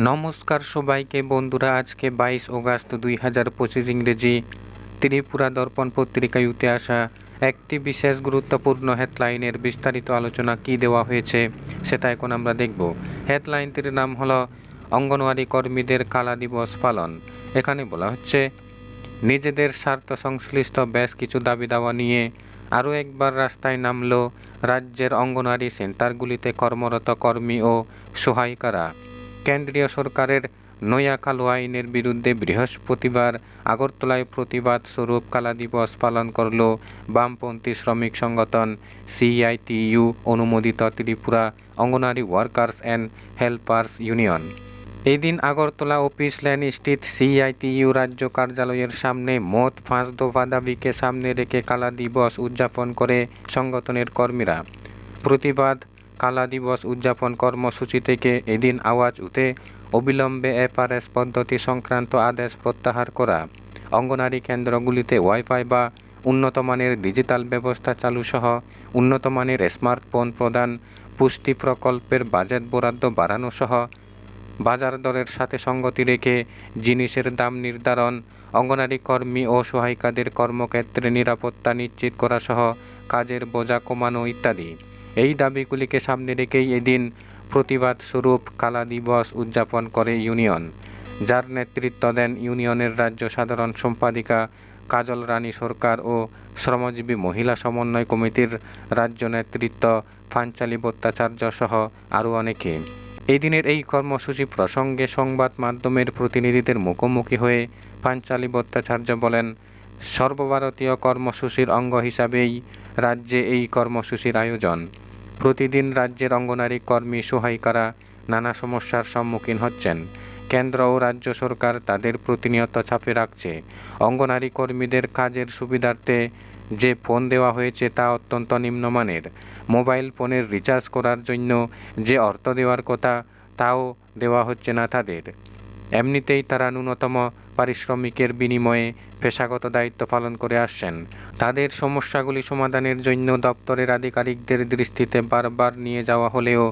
নমস্কার সবাইকে বন্ধুরা, আজকে বাইশ অগাস্ট দুই হাজার পঁচিশ ইংরেজি। ত্রিপুরা দর্পণ পত্রিকায় উঠে আসা একটি বিশেষ গুরুত্বপূর্ণ হেডলাইনের বিস্তারিত আলোচনা কি দেওয়া হয়েছে, সেটা এখন আমরা দেখব। হেডলাইনটির নাম হলো অঙ্গনওয়াড়ি কর্মীদের কালা দিবস পালন। এখানে বলা হচ্ছে, নিজেদের স্বার্থ সংশ্লিষ্ট বেশ কিছু দাবি দাওয়া নিয়ে আরও একবার রাস্তায় নামলো রাজ্যের অঙ্গনওয়াড়ি সেন্টারগুলিতে কর্মরত কর্মী ও সহায়িকারা। কেন্দ্রীয় সরকারের নয়া কালো আইনের বিরুদ্ধে বৃহস্পতিবার আগরতলায় প্রতিবাদ স্বরূপ কালা দিবস পালন করল বামপন্থী শ্রমিক সংগঠন সিআইটিইউ, অনুমোদিত Tripura Anganwadi workers and helpers union. এদিন আগরতলা অফিস ল্যান্ড স্থিত সিআইটিইউ রাজ্য কার্যালয়ের সামনে মত ফাঁস দফা দাবিকে সামনে রেখে কালা দিবস উদযাপন করে সংগঠনের কর্মীরা। প্রতিবাদ কালা দিবস উদযাপন কর্মসূচি থেকে এদিন আওয়াজ উঠে অবিলম্বে এফআরএস পদ্ধতি সংক্রান্ত আদেশ প্রত্যাহার করা। অঙ্গনারী কেন্দ্রগুলিতে ওয়াইফাই বা উন্নতমানের ডিজিটাল ব্যবস্থা চালু সহ উন্নত মানের স্মার্টফোন প্রদান, পুষ্টি প্রকল্পের বাজেট বরাদ্দ বাড়ানো সহ বাজার দরের সাথে সঙ্গতি রেখে জিনিসের দাম নির্ধারণ, অঙ্গনারী কর্মী ও সহায়িকাদের কর্মক্ষেত্রে নিরাপত্তা নিশ্চিত করা সহ কাজের বোঝা কমানো ইত্যাদি। এই দাবিগুলিকে সামনে রেখেই এদিন প্রতিবাদ স্বরূপ কালা দিবস উদযাপন করে ইউনিয়ন, যার নেতৃত্ব দেন ইউনিয়নের রাজ্য সাধারণ সম্পাদিকা কাজল রানী সরকার ও শ্রমজীবী মহিলা সমন্বয় কমিটির রাজ্য নেতৃত্ব ফাঞ্চালী ভট্টাচার্য সহ আরও অনেকে। এই দিনের এই কর্মসূচি প্রসঙ্গে সংবাদ মাধ্যমের প্রতিনিধিদের মুখোমুখি হয়ে পাঞ্চালী ভট্টাচার্য বলেন, সর্বভারতীয় কর্মসূচির অঙ্গ হিসাবেই রাজ্যে এই কর্মসূচির আয়োজন। প্রতিদিন রাজ্যের অঙ্গনারী কর্মী সহায়িকারা নানা সমস্যার সম্মুখীন হচ্ছেন। কেন্দ্র ও রাজ্য সরকার তাদের প্রতিনিয়ত চাপে রাখছে। অঙ্গনারী কর্মীদের কাজের সুবিধার্থে যে ফোন দেওয়া হয়েছে তা অত্যন্ত নিম্নমানের। মোবাইল ফোনের রিচার্জ করার জন্য যে অর্থ দেওয়ার কথা, তাও দেওয়া হচ্ছে না তাদের। এমনিতেই তারা ন্যূনতম পারিশ্রমিকের বিনিময়ে পেশাগত দায়িত্ব পালন করে আসছেন। তাদের সমস্যাগুলি সমাধানের জন্য দপ্তরের আধিকারিকদের দৃষ্টিতে বারবার নিয়ে যাওয়া হলেও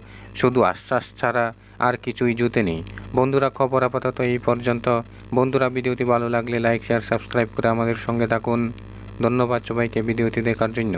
শুধু আশ্বাস ছাড়া আর কিছুই জুতেনি বন্ধুরা, খবর আপাতত এই পর্যন্ত। বন্ধুরা, ভিডিওটি ভালো লাগলে লাইক, শেয়ার, সাবস্ক্রাইব করে আমাদের সঙ্গে থাকুন। ধন্যবাদ সবাইকে ভিডিওটি দেখার জন্য।